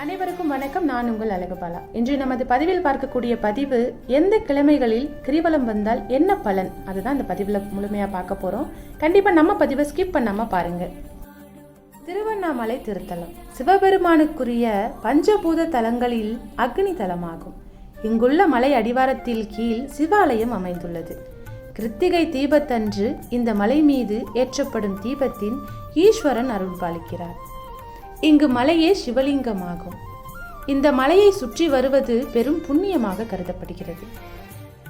அனைவருக்கும் வணக்கம். நான் உங்கள் அழகுபாலா. இன்று நமது பதிவில் பார்க்கக்கூடிய பதிவு எந்த கிழமைகளில் கிரிவலம் வந்தால் என்ன பலன்? அதுதான் இந்த பதிவில் முழுமையாக பார்க்க போகிறோம் கண்டிப்பாக நம்ம பதிவை ஸ்கிப் பண்ணாமல் பாருங்கள் திருவண்ணாமலை திருத்தலம். சிவபெருமானுக்குரிய பஞ்சபூத தலங்களில் அக்னி தலமாகும். இங்குள்ள மலை அடிவாரத்தில் கீழ் சிவாலயம் அமைந்துள்ளது. கிருத்திகை தீபத்தன்று இந்த மலை மீது ஏற்றப்படும் தீபத்தின் ஈஸ்வரன் அருள் பாலிக்கிறார் இங்கு மலையே சிவலிங்கமாகும். இந்த மலையை சுற்றி வருவது பெரும் புண்ணியமாக கருதப்படுகிறது.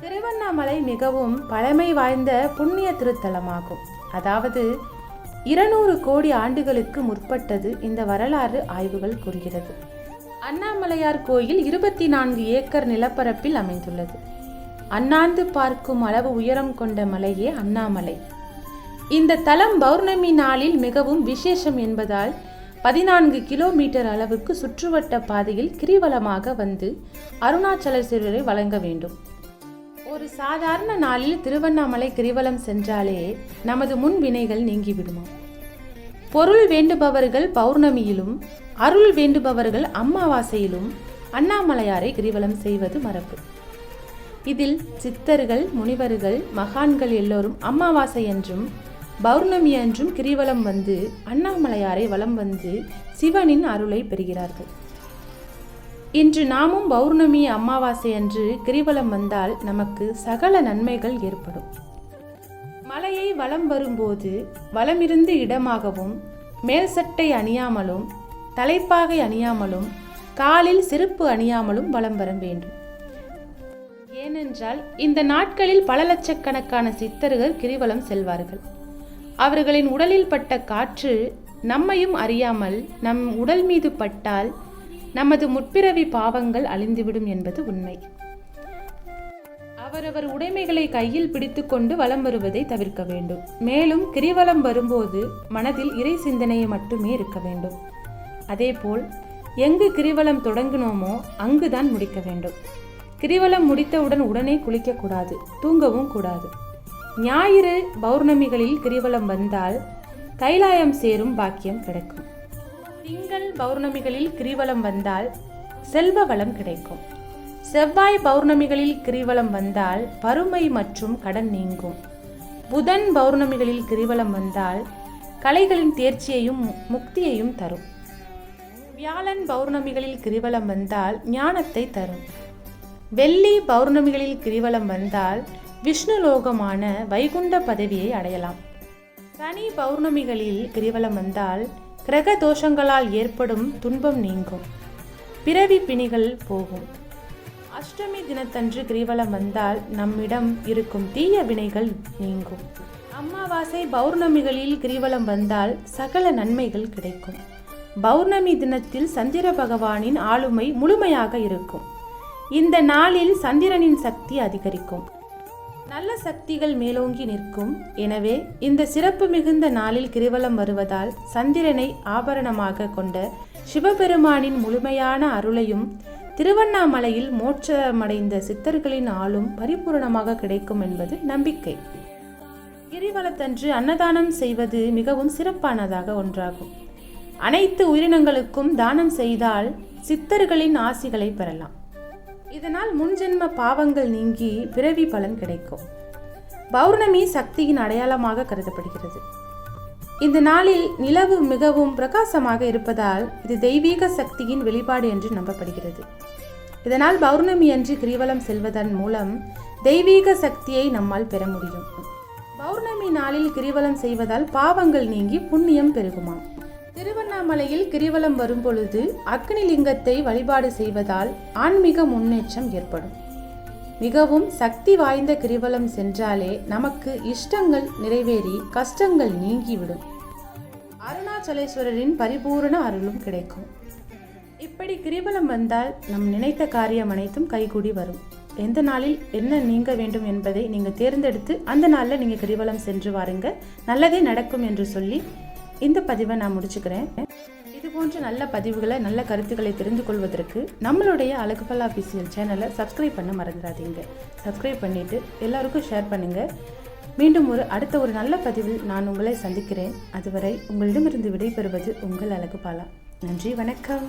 திருவண்ணாமலை மிகவும் பழமை வாய்ந்த புண்ணிய திருத்தலமாகும். அதாவது இருநூறு கோடி ஆண்டுகளுக்கு முற்பட்டது இந்த வரலாறு ஆய்வுகள் கூறுகிறது. அண்ணாமலையார் கோயில் இருபத்தி நான்கு ஏக்கர் நிலப்பரப்பில் அமைந்துள்ளது. அண்ணாந்து பார்க்கும் அளவு உயரம் கொண்ட மலையே அண்ணாமலை. இந்த தலம் பௌர்ணமி நாளில் மிகவும் விசேஷம் என்பதால் பதினான்கு கிலோமீட்டர் அளவுக்கு சுற்றுவட்ட பாதையில் கிரிவலமாக வந்து அருணாச்சலேஸ்வரரை வழங்க வேண்டும். ஒரு சாதாரண நாளில் திருவண்ணாமலை கிரிவலம் சென்றாலே நமது முன் வினைகள் நீங்கிவிடுமா? பொருள் வேண்டுபவர்கள் பௌர்ணமியிலும் அருள் வேண்டுபவர்கள் அம்மாவாசையிலும் அண்ணாமலையாரை கிரிவலம் செய்வது மரபு. இதில் சித்தர்கள் முனிவர்கள் மகான்கள் எல்லோரும் அமாவாசை என்றும் பௌர்ணமி அன்றும் கிரிவலம் வந்து அண்ணாமலையாரை வலம் வந்து சிவனின் அருளை பெறுகிறார்கள். இன்று நாமும் பௌர்ணமி அமாவாசை அன்று கிரிவலம் வந்தால் நமக்கு சகல நன்மைகள் ஏற்படும். மலையை வலம் வரும்போது வலமிருந்து இடமாகவும் மேல் சட்டை அணியாமலும் தலைப்பாகை அணியாமலும் காலில் செருப்பு அணியாமலும் வலம் வர வேண்டும். ஏனென்றால் இந்த நாட்களில் பல லட்சக்கணக்கான சித்தர்கள் கிரிவலம் செல்வார்கள். அவர்களின் உடலில் பட்ட காற்று நம்மையும் அறியாமல் நம் உடல் மீது பட்டால் நமது முற்பிறவி பாவங்கள் அழிந்துவிடும் என்பது உண்மை. அவரவர் உடைமைகளை கையில் பிடித்துக்கொண்டு வலம் வருவதை தவிர்க்க வேண்டும். மேலும் கிரிவலம் வரும்போது மனதில் இறை சிந்தனையை மட்டுமே இருக்க வேண்டும். அதேபோல் எங்கு கிரிவலம் தொடங்கினோமோ அங்குதான் முடிக்க வேண்டும். கிரிவலம் முடித்தவுடன் உடனே குளிக்கக்கூடாது தூங்கவும் கூடாது. ஞாயிறு பௌர்ணமிகளில் கிரிவலம் வந்தால் கைலாயம் சேரும் பாக்கியம் கிடைக்கும். திங்கள் பௌர்ணமிகளில் கிரிவலம் வந்தால் செல்வ வளம் கிடைக்கும். செவ்வாய் பௌர்ணமிகளில் கிரிவலம் வந்தால் வறுமை மற்றும் கடன் நீங்கும். புதன் பௌர்ணமிகளில் கிரிவலம் வந்தால் கலைகளின் தேர்ச்சியையும் முக்தியையும் தரும். வியாழன் பௌர்ணமிகளில் கிரிவலம் வந்தால் ஞானத்தை தரும். வெள்ளி பௌர்ணமிகளில் கிரிவலம் வந்தால் விஷ்ணுலோகமான வைகுண்ட பதவியை அடையலாம். சனி பௌர்ணமிகளில் கிரிவலம் வந்தால் கிரக தோஷங்களால் ஏற்படும் துன்பம் நீங்கும். பிறவி பிணிகள் போகும். அஷ்டமி தினத்தன்று கிரிவலம் வந்தால் நம்மிடம் இருக்கும் தீய வினைகள் நீங்கும். அமாவாசை பௌர்ணமிகளில் கிரிவலம் வந்தால் சகல நன்மைகள் கிடைக்கும். பௌர்ணமி தினத்தில் சந்திர பகவானின் ஆளுமை முழுமையாக இருக்கும். இந்த நாளில் சந்திரனின் சக்தி அதிகரிக்கும். நல்ல சக்திகள் மேலோங்கி நிற்கும். எனவே இந்த சிறப்பு மிகுந்த நாளில் கிரிவலம் வருவதால் சந்திரனை ஆபரணமாக கொண்ட சிவபெருமானின் முழுமையான அருளையும் திருவண்ணாமலையில் மோட்சமடைந்த சித்தர்களின் ஆளும் பரிபூரணமாக கிடைக்கும் என்பது நம்பிக்கை. கிரிவலத்தன்று அன்னதானம் செய்வது மிகவும் சிறப்பானதாக ஒன்றாகும். அனைத்து உயிரினங்களுக்கும் தானம் செய்தால் சித்தர்களின் ஆசிகளை பெறலாம். இதனால் முன்ஜென்ம பாவங்கள் நீங்கி பிறவி பலன் கிடைக்கும். பௌர்ணமி சக்தியின் அடையாளமாக கருதப்படுகிறது. இந்த நாளில் நிலவு மிகவும் பிரகாசமாக இருப்பதால் இது தெய்வீக சக்தியின் வெளிப்பாடு என்று நம்பப்படுகிறது. இதனால் பௌர்ணமி அன்று கிரிவலம் செல்வதன் மூலம் தெய்வீக சக்தியை நம்மால் பெற முடியும். பௌர்ணமி நாளில் கிரிவலம் செய்வதால் பாவங்கள் நீங்கி புண்ணியம் பெருகுமாம். திருவண்ணாமலையில் கிரிவலம் வரும்பொழுது அக்னி லிங்கத்தை வழிபாடு செய்வதால் ஆன்மீக முன்னேற்றம் ஏற்படும். மிகவும் சக்தி வாய்ந்த கிரிவலம் சென்றாலே நமக்கு இஷ்டங்கள் நிறைவேறி கஷ்டங்கள் நீங்கிவிடும். அருணாச்சலேஸ்வரரின் பரிபூரண அருளும் கிடைக்கும். இப்படி கிரிவலம் வந்தால் நம் நினைத்த காரியம் அனைத்தும் கைகூடி வரும். எந்த நாளில் என்ன நீங்க வேண்டும் என்பதை நீங்கள் தேர்ந்தெடுத்து அந்த நாளில் நீங்கள் கிரிவலம் சென்று வாருங்க நல்லதே நடக்கும் என்று சொல்லி இந்த பதிவை நான் முடிச்சுக்கிறேன். இது போன்ற நல்ல பதிவுகளை நல்ல கருத்துக்களை தெரிந்து கொள்வதற்கு நம்மளுடைய அழகுபல் அஃபீஷியல் சேனலை சப்ஸ்கிரைப் பண்ண மறந்துடாதீங்க. சப்ஸ்கிரைப் பண்ணிவிட்டு எல்லாருக்கும் ஷேர் பண்ணுங்கள் மீண்டும் ஒரு அடுத்த ஒரு நல்ல பதிவில் நான் உங்களை சந்திக்கிறேன். அதுவரை உங்களிடமிருந்து விடைபெறுவது உங்கள் அழகுபாலா. நன்றி வணக்கம்.